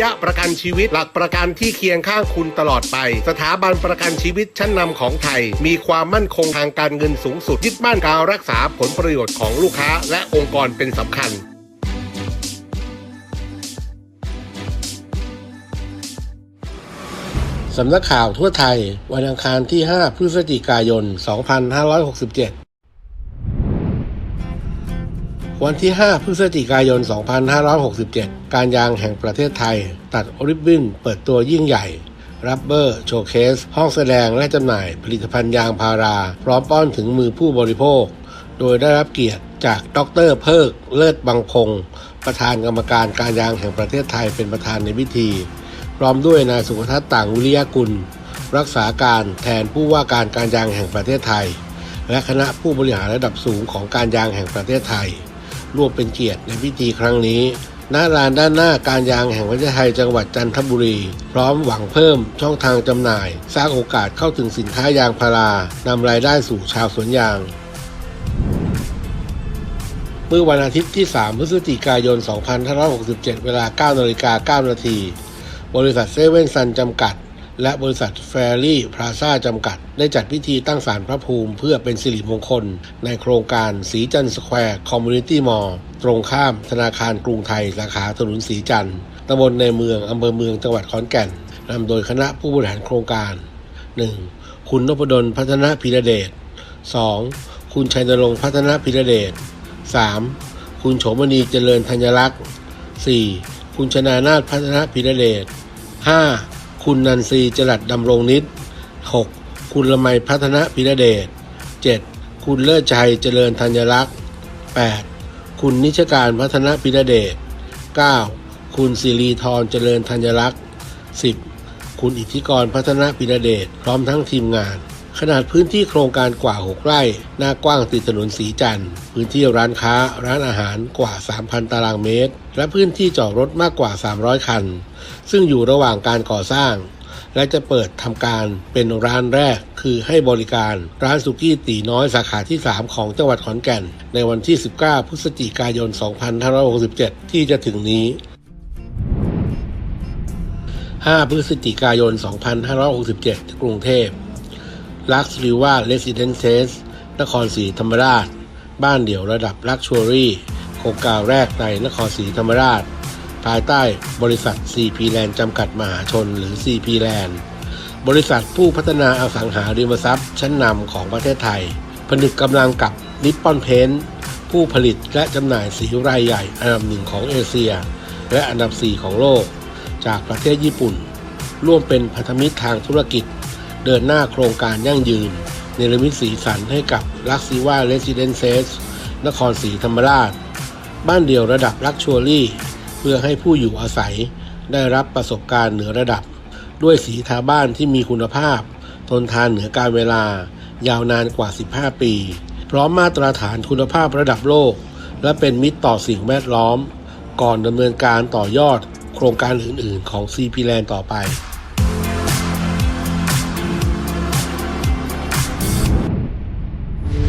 ยประกันชีวิตหลักประกันที่เคียงข้างคุณตลอดไป สถาบันประกันชีวิตชั้นนำของไทย มีความมั่นคงทางการเงินสูงสุดยึดมั่นการรักษาผลประโยชน์ของลูกค้าและองค์กรเป็นสำคัญสำนักข่าวทั่วไทย วันอังคารที่ 5 พฤศจิกายน 2567 วันที่ 5 พฤศจิกายน 2567 การยางแห่งประเทศไทย ตัดริบบิ้นเปิดตัวยิ่งใหญ่รับเบอร์ โชว์เคส ห้องแสดงและจำหน่ายผลิตภัณฑ์ยางพารา พร้อมป้อนถึงมือผู้บริโภค โดยได้รับเกียรติจากดรเพิก เลิศบังพงศ์ประธานกรรมการการยางแห่งประเทศไทยเป็นประธานในพิธี พร้อมด้วยนายสุขทัศน์ต่างวิริยกุล รักษาการแทนผู้ว่าการการยางแห่งประเทศไทย และคณะผู้บริหารระดับสูงของการยางแห่งประเทศไทย ร่วมเป็นเกียรติในพิธีครั้งนี้ณลานด้านหน้าการยางแห่งประเทศไทยจังหวัดจันทบุรี พร้อมหวังเพิ่มช่องทางจำหน่าย สร้างโอกาสเข้าถึงสินค้ายางพารานำรายได้สู่ชาวสวนยาง เมื่อวันอาทิตย์ที่ 3 พฤศจิกายน 2567 เวลา 9นาฬิกา9นาที บริษัทเซเว่นซันจำกัด และบริษัทแฟรี่พลาซ่าจำกัด ได้จัดพิธีตั้งศาลพระภูมิเพื่อเป็นสิริมงคล ในโครงการสีจันทร์สแควร์คอมมูนิตี้มอลล์ตรงข้ามธนาคารกรุงไทย สาขาถนนสีจันทร์ตำบลในเมืองอำเภอเมืองจังหวัดขอนแก่นนำโดยคณะผู้บริหารโครงการ 1. คุณนพดลพัฒนาพิรเดช 2. คุณชัยนรงค์พัฒนาพิรเดช 3. คุณโฉมณีเจริญธัญลักษณ์ 4. คุณชนานาถพัฒนาพิรเดช 5. คุณนันทรีจรัดดำรงนิต 6. คุณละไมพัฒนาพิรเดช 7. คุณเลิศชัยเจริญธัญรักษ์ 8. คุณนิชการพัฒนาพิรเดช 9. คุณสิรีธรเจริญธัญรักษ์ 10. คุณอิทธิกรพัฒนาพิรเดช พร้อมทั้งทีมงาน ขนาดพื้นที่โครงการกว่า 6 ไร่ หน้ากว้างติดถนนสีจันทร์ พื้นที่ร้านค้า ร้านอาหารกว่า 3,000 ตารางเมตร และพื้นที่จอดรถมากกว่า 300 คัน ซึ่งอยู่ระหว่างการก่อสร้าง และจะเปิดทำการเป็นร้านแรก คือให้บริการร้านสุกี้ตีน้อยสาขาที่ 3 ของจังหวัดขอนแก่น ในวันที่ 19 พฤศจิกายน 2567 ที่จะถึงนี้ 5 พฤศจิกายน 2567 กรุงเทพ ลักซ์ริว่าเรสซิเดนเซสนครศรีธรรมราช บ้านเดี่ยวระดับลักชัวรี่โครงการแรกในนครศรีธรรมราช ภายใต้บริษัท CP Land จำกัดมหาชนหรือ CP Land บริษัทผู้พัฒนาอสังหาริมทรัพย์ ชั้นนำของประเทศไทย ผนึกกำลังกับนิปปอนเพนผู้ผลิตและจำหน่ายสีรายใหญ่อันดับหนึ่งของเอเชีย และอันดับ 4 ของโลก จากประเทศญี่ปุ่น ร่วมเป็นพันธมิตรทางธุรกิจ เดินหน้าโครงการยั่งยืน เนรมิตสีสันให้กับลักซิว่าเรสซิเดนเซสนครศรีธรรมราช บ้านเดี่ยวระดับลักชัวรี่ เพื่อให้ผู้อยู่อาศัย ได้รับประสบการณ์เหนือระดับ ด้วยสีทาบ้านที่มีคุณภาพ ทนทานเหนือการเวลา ยาวนานกว่า 15 ปี พร้อมมาตรฐานคุณภาพระดับโลก และเป็นมิตรต่อสิ่งแวดล้อม ก่อนดำเนินการต่อยอดโครงการอื่น ๆ ของ CP Land ต่อไป